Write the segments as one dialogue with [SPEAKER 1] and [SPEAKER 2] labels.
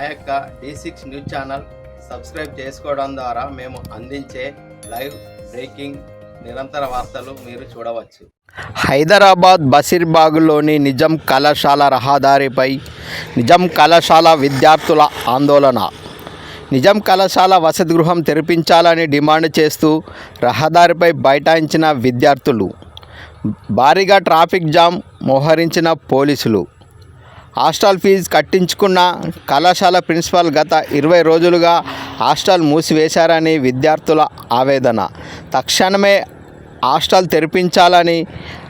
[SPEAKER 1] మా యొక్క D six news channel subscribe చేసుకోవడం ద్వారా మేము అందించే లైవ్ బ్రేకింగ్ నిరంతర వార్తలు మీరు చూడవచ్చు. హైదరాబాద్ బసిర్బాగ్లోని నిజం కళాశాల రహదారిపై నిజం కళాశాల విద్యార్థుల ఆందోళన. నిజాం కళాశాల వసతి గృహం తెరిపించాలని డిమాండ్ చేస్తూ రహదారిపై బైఠాయించిన విద్యార్థులు. భారీగా ట్రాఫిక్ జామ్ మోహరించిన పోలీసులు. హాస్టల్ ఫీజు కట్టించుకున్న కళాశాల ప్రిన్సిపాల్ గత ఇరవై రోజులుగా హాస్టల్ మూసివేశారని విద్యార్థుల ఆవేదన తక్షణమే హాస్టల్ తెరిపించాలని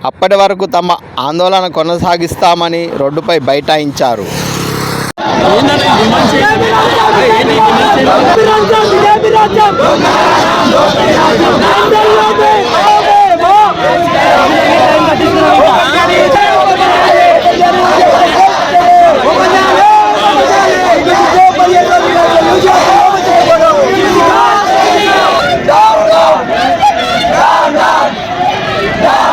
[SPEAKER 1] అప్పటి వరకు తమ ఆందోళన కొనసాగిస్తామని రోడ్డుపై బైఠాయించారు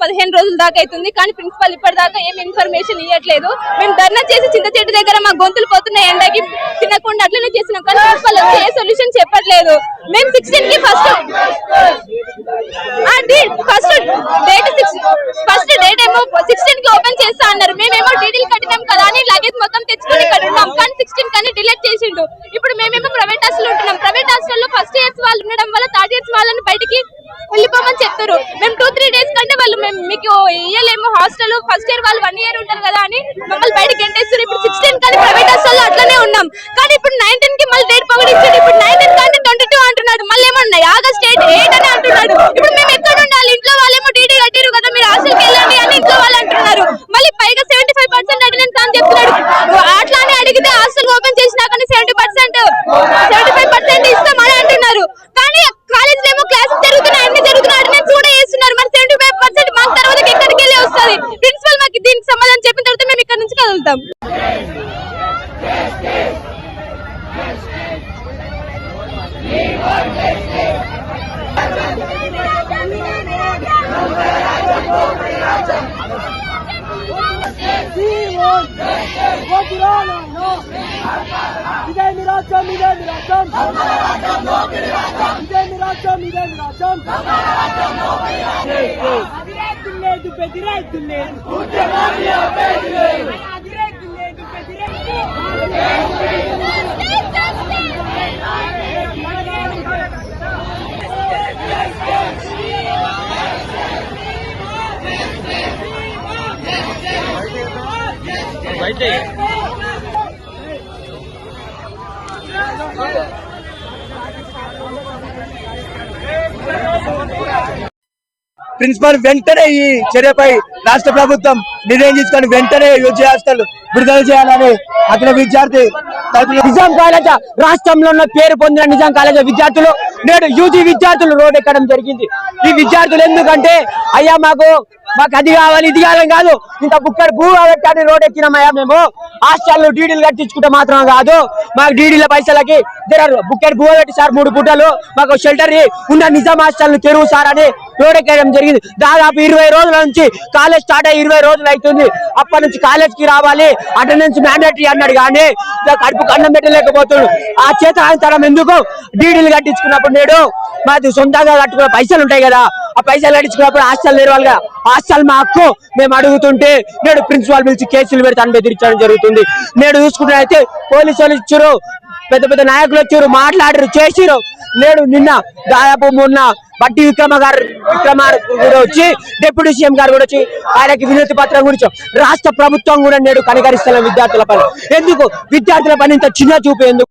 [SPEAKER 2] పదిహేను రోజుల దాకా అవుతుంది కానీ ప్రిన్సిపల్ ఇప్పటిదాకా ఏం ఇన్ఫర్మేషన్ ఇవ్వట్లేదు మేము ధర్నా చేసి చింత చెట్టు దగ్గర మా గొంతులు పోతున్నాయి ఎండకి తినకుండా అట్లనే చేసినాం కానీ ప్రిన్సిపల్ వచ్చి ఏ సొల్యూషన్ చెప్పట్లేదు. మేము సిక్స్టీన్కి first first date first date ఏమో సిక్స్టీన్కి ఓపెన్ చేస్తా అన్నారు. మేమేమో డీడీలు కట్టినాం కదా అని లగేజ్ మొత్తం తెచ్చుకొని ఇక్కడ ఉన్నాం కానీ సెలెక్ట్ చేసిండు. ఇప్పుడు మేమేమో ప్రైవేట్ హాస్టల్ ఉంటున్నాం. ప్రైవేట్ హాస్టల్లో ఫస్ట్ ఇయర్స్ వాళ్ళు ఉండడం వల్ల థర్డ్ ఇయర్స్ వాళ్ళని బయటికి వెళ్ళిపోమని చెప్తారు మేము టూ త్రీ డేస్ కంటే వాళ్ళు మేము మీకు ఇయ్యలేము. హాస్టల్ ఫస్ట్ ఇయర్ వాళ్ళు వన్ ఇయర్ ఉంటారు కదా అని మమ్మల్ని బయటకి ఎంటేస్తారు ఇప్పుడు సిక్స్టీన్ కానీ ప్రైవేట్ హాస్టల్లో అట్లనే ఉన్నాం. కానీ ఇప్పుడు నైన్టీన్కి మళ్ళీ డేట్ పొగడించాడు ఇప్పుడు నైన్టీన్ కంటే ట్వంటీ టూ అంటున్నాడు. మళ్ళీ ఏమన్నాయి August eight eight Bayram. Bize miracım, bize miracım. Bize miracım, bize miracım. Direkt dinledim be, direkt dinledim. Uçak abi ya be. Principal
[SPEAKER 3] వెంటనే ఈ చర్యపై రాష్ట్ర ప్రభుత్వం నిర్ణయం తీసుకొని వెంటనే యూజీ హాస్టల్ విడుదల చేయాలని అతని విద్యార్థి నిజాం కాలేజ్ రాష్ట్రంలో ఉన్న పేరు పొందిన నిజాం కాలేజ్ విద్యార్థులు నేడు యూజీ విద్యార్థులు రోడ్ ఎక్కడం జరిగింది. ఈ విద్యార్థులు ఎందుకంటే అయ్యా మాకు మాకు అది కావాలి ఇది కావాలని కాదు. ఇంత బుక్కడు భూ కాబట్టి రోడ్ ఎక్కినామయ్యా మేము. హాస్టల్ డీడీలు కట్టించుకుంటే మాత్రం కాదు. మాకు డీడీల పైసలకి బుక్కడు భూ పెట్టి సార్ మూడు పుట్టలు మాకు షెల్టర్ ఉన్న నిజాం హాస్టల్ తెరువు సార్ అని రోడ్ జరిగింది. దాదాపు ఇరవై రోజుల నుంచి కాలేజ్ స్టార్ట్ అయ్యి ఇరవై రోజులు అవుతుంది. అప్పటి నుంచి కాలేజ్కి రావాలి. అటెండెన్స్ మ్యాండేటరీ అన్నాడు కానీ కడుపు కన్నం పెట్టలేకపోతున్నాడు ఆ చేత తరం ఎందుకు? డీడీలు కట్టించుకున్నప్పుడు నేడు మాది సొంతంగా కట్టుకున్న పైసలు ఉంటాయి కదా. ఆ పైసలు కట్టించుకున్నప్పుడు హాస్టల్ నేర్వాలిగా హాస్టల్ మా హక్కు. మేము అడుగుతుంటే నేడు ప్రిన్సిపాల్ పిలిచి కేసులు పెడతాను బెదిరించడం జరుగుతుంది. నేడు చూసుకున్నట్లయితే పోలీసు వాళ్ళు ఇచ్చారు. పెద్ద పెద్ద నాయకులు వచ్చారు మాట్లాడారు చేసిరు. నేడు నిన్న దాదాపు మొన్న బట్టి విక్రమ గారు విక్రమార్ కూడా వచ్చి డిప్యూటీ సీఎం గారు కూడా వచ్చి ఆయనకి వినతి పత్రం గురించి రాష్ట్ర ప్రభుత్వం కూడా నేడు కనికరిస్తున్న విద్యార్థుల పని. ఎందుకు? విద్యార్థుల పని ఇంత చిన్న చూపు ఎందుకు